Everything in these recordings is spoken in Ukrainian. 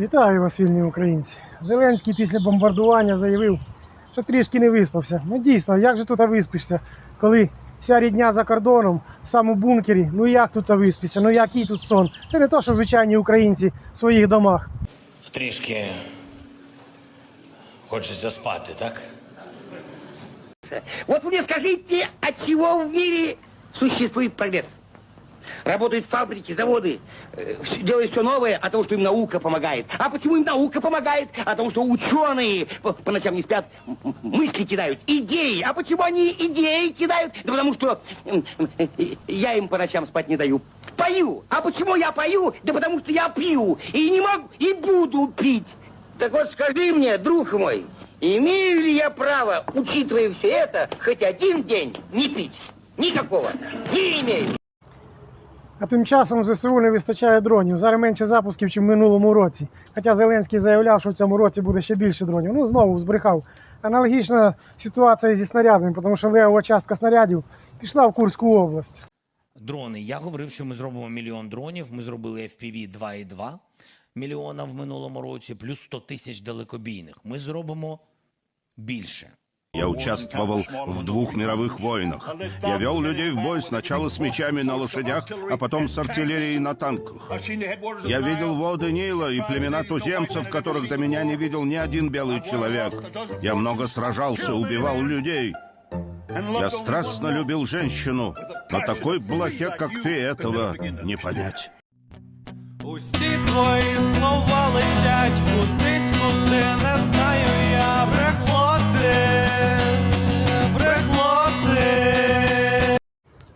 Вітаю вас, вільні українці. Зеленський після бомбардування заявив, що трішки не виспався. Ну дійсно, як же тут виспишся, коли вся рідня за кордоном, сам у бункері, ну як тут виспишся, ну який тут сон? Це не то, що звичайні українці в своїх домах. Трішки хочеться спати, так? Вот мне скажите, от чего в мире существует прогресс? Работают фабрики, заводы, э, делают все новое, а потому что им наука помогает. А почему им наука помогает? А потому что ученые по, ночам не спят, мысли кидают, идеи. А почему они идеи кидают? Да потому что э, я им по ночам спать не даю. Пою. А почему я пою? Да потому что я пью. И не могу, и буду пить. Так вот скажи мне, друг мой, имею ли я право, учитывая все это, хоть один день не пить? Никакого. Не имею. А тим часом ЗСУ не вистачає дронів. Зараз менше запусків, ніж в минулому році. Хоча Зеленський заявляв, що в цьому році буде ще більше дронів. Ну знову збрехав. Аналогічна ситуація зі снарядами, тому що левова частка снарядів пішла в Курську область. Дрони. Я говорив, що ми зробимо мільйон дронів. Ми зробили FPV 2,2 мільйона в минулому році, плюс 100 тисяч далекобійних. Ми зробимо більше. Я участвовал в двух мировых войнах. Я вел людей в бой сначала с мечами на лошадях, а потом с артиллерией на танках. Я видел воды Нила и племена туземцев, которых до меня не видел ни один белый человек. Я много сражался, убивал людей. Я страстно любил женщину, но такой блохе, как ты, этого не понять. Усі твої слова летять кудись, куди не знаю я брехло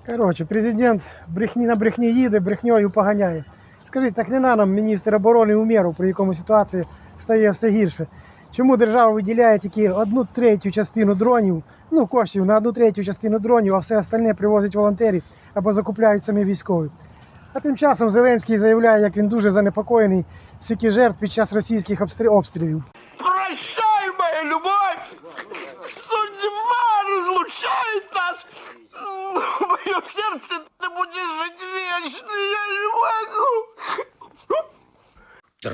Коротше, президент брехні на брехні їде, брехньою поганяє. Скажіть, так не на нам міністр оборони у міру, при якому ситуація стає все гірше. Чому держава виділяє тільки одну третю частину дронів, ну коштів на одну третю частину дронів, а все остальне привозять волонтери або закупляють самі військові. А тим часом Зеленський заявляє, як він дуже занепокоєний, скільки жертв під час російських обстрілів. Прощай, моя любовь!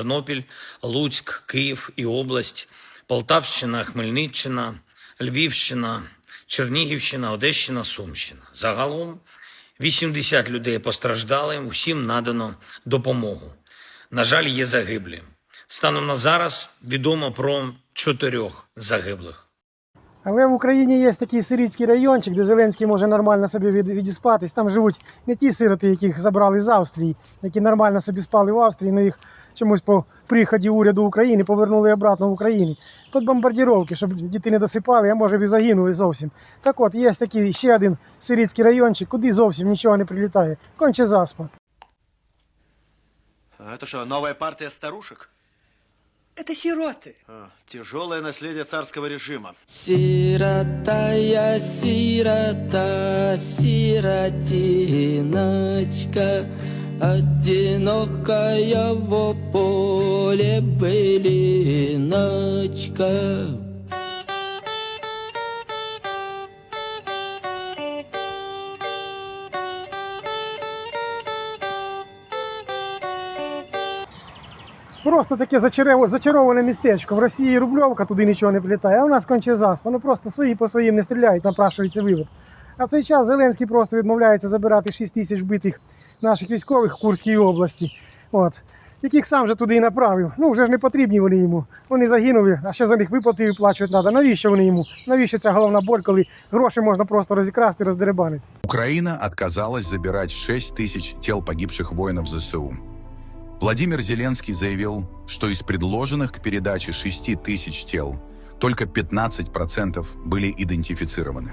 Тернопіль, Луцьк, Київ і область, Полтавщина, Хмельниччина, Львівщина, Чернігівщина, Одещина, Сумщина. Загалом 80 людей постраждали, усім надано допомогу. На жаль, є загиблі. Станом на зараз відомо про чотирьох загиблих. Але в Україні є такий сирітський райончик, де Зеленський може нормально собі від, відіспатись. Там живуть не ті сироти, яких забрали з Австрії, які нормально собі спали в Австрії, але їх чомусь по приході уряду України повернули обратно в Україну. Під бомбардіровки, щоб діти не досипали, а може б і загинули зовсім. Так от, є такий ще один сирітський райончик, куди зовсім нічого не прилітає. Конче заспа. А Это что, новая партия старушек? Это сироты. А, тяжелое наследие царского режима. Сирота я, сирота, сиротиночка, Одинокая в поле былиночка. Просто таке зачароване містечко. В Росії рубльовка, туди нічого не прилітає, а у нас конче заспа. Ну просто свої по своїм не стріляють, напрашується вивод. А в цей час Зеленський просто відмовляється забирати 6 тисяч битих наших військових в Курській області, от, яких сам же туди і направив. Ну вже ж не потрібні вони йому. Вони загинули, а ще за них виплати виплачувати треба. Навіщо вони йому? Навіщо ця головна боль, коли гроші можна просто розікрасти, роздеребанити? Украина отказалась забирать 6 тысяч тел погибших воинов ЗСУ. Владимир Зеленский заявил, что из предложенных к передаче 6 тысяч тел только 15% были идентифицированы.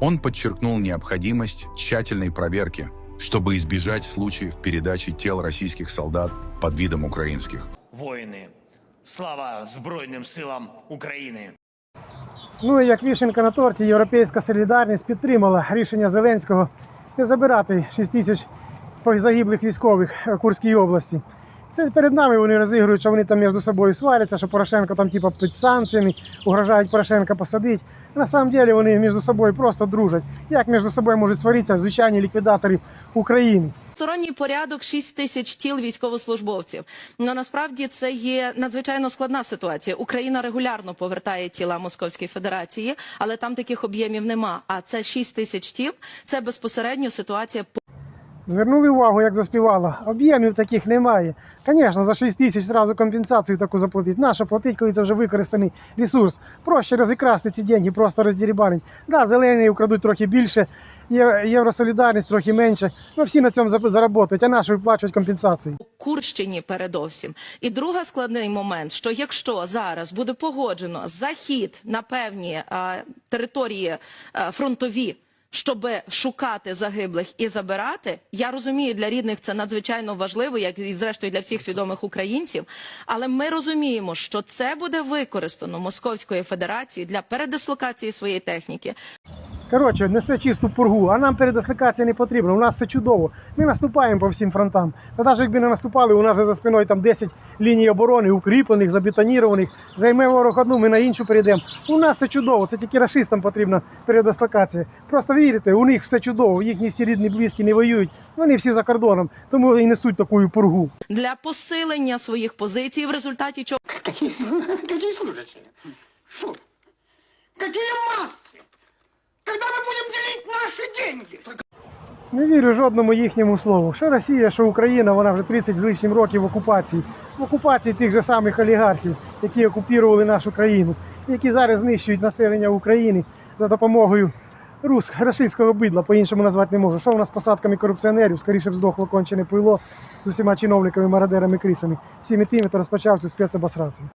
Он подчеркнул необходимость тщательной проверки, чтобы избежать случаев передачи тел российских солдат под видом украинских. Воїни, слава Збройним силам України! Ну і як вішенка на торті, Європейська солідарність підтримала рішення Зеленського не забирати 6 тисяч загиблих військових в Курській області. Це перед нами вони розігрують, що вони там між собою сваряться, що Порошенко там типа під санкціями, угрожають Порошенка посадити. На самом деле вони між собою просто дружать. Як між собою можуть сваритися звичайні ліквідатори України? Сторонній порядок 6 тисяч тіл військовослужбовців. Ну насправді це є надзвичайно складна ситуація. Україна регулярно повертає тіла Московської Федерації, але там таких об'ємів нема. А це 6 тисяч тіл. Це безпосередньо ситуація Звернули увагу, як заспівала. Об'ємів таких немає. Звісно, за 6 тисяч зразу компенсацію таку заплатити. Наша платить, коли це вже використаний ресурс. Проще розікрасти ці деньги, просто роздірібанить. Да, зелені украдуть трохи більше, євросолідарність трохи менше. Ну всі на цьому заработають, а наші виплачують компенсації. Курщині передовсім. І другий складний момент, що якщо зараз буде погоджено захід на певні е, території е, фронтові. Щоб шукати загиблих і забирати, я розумію, для рідних це надзвичайно важливо, як і зрештою для всіх свідомих українців. Але ми розуміємо, що це буде використано Московською Федерацією для передислокації своєї техніки, Коротше, несе чисту пургу, а нам передислокація не потрібна. У нас все чудово. Ми наступаємо по всім фронтам. Та навіть якби не наступали, у нас за спиною там 10 ліній оборони, укріплених, забетонірованих. Займе ворог одну, ми на іншу перейдемо. У нас все чудово. Це тільки рашистам потрібна передислокація. Просто вірите, у них все чудово. Їхні всі рідні, близькі не воюють. Вони всі за кордоном, тому і несуть таку пургу. для посилення своїх позицій, в результаті чого Какие, какие служащие? Что? Какие делить наши деньги? Не вірю жодному їхньому слову. Що Росія, що Україна, вона вже 30 з лишнім років в окупації. В окупації тих же самих олігархів, які окупували нашу країну, які зараз знищують населення України за допомогою рус, російського бидла, по-іншому назвати не можу. Що у нас з посадками корупціонерів? Скоріше б здохло кончене пило з усіма чиновниками, мародерами, крисами. Всіми тими, хто розпочав цю спецобосрацію.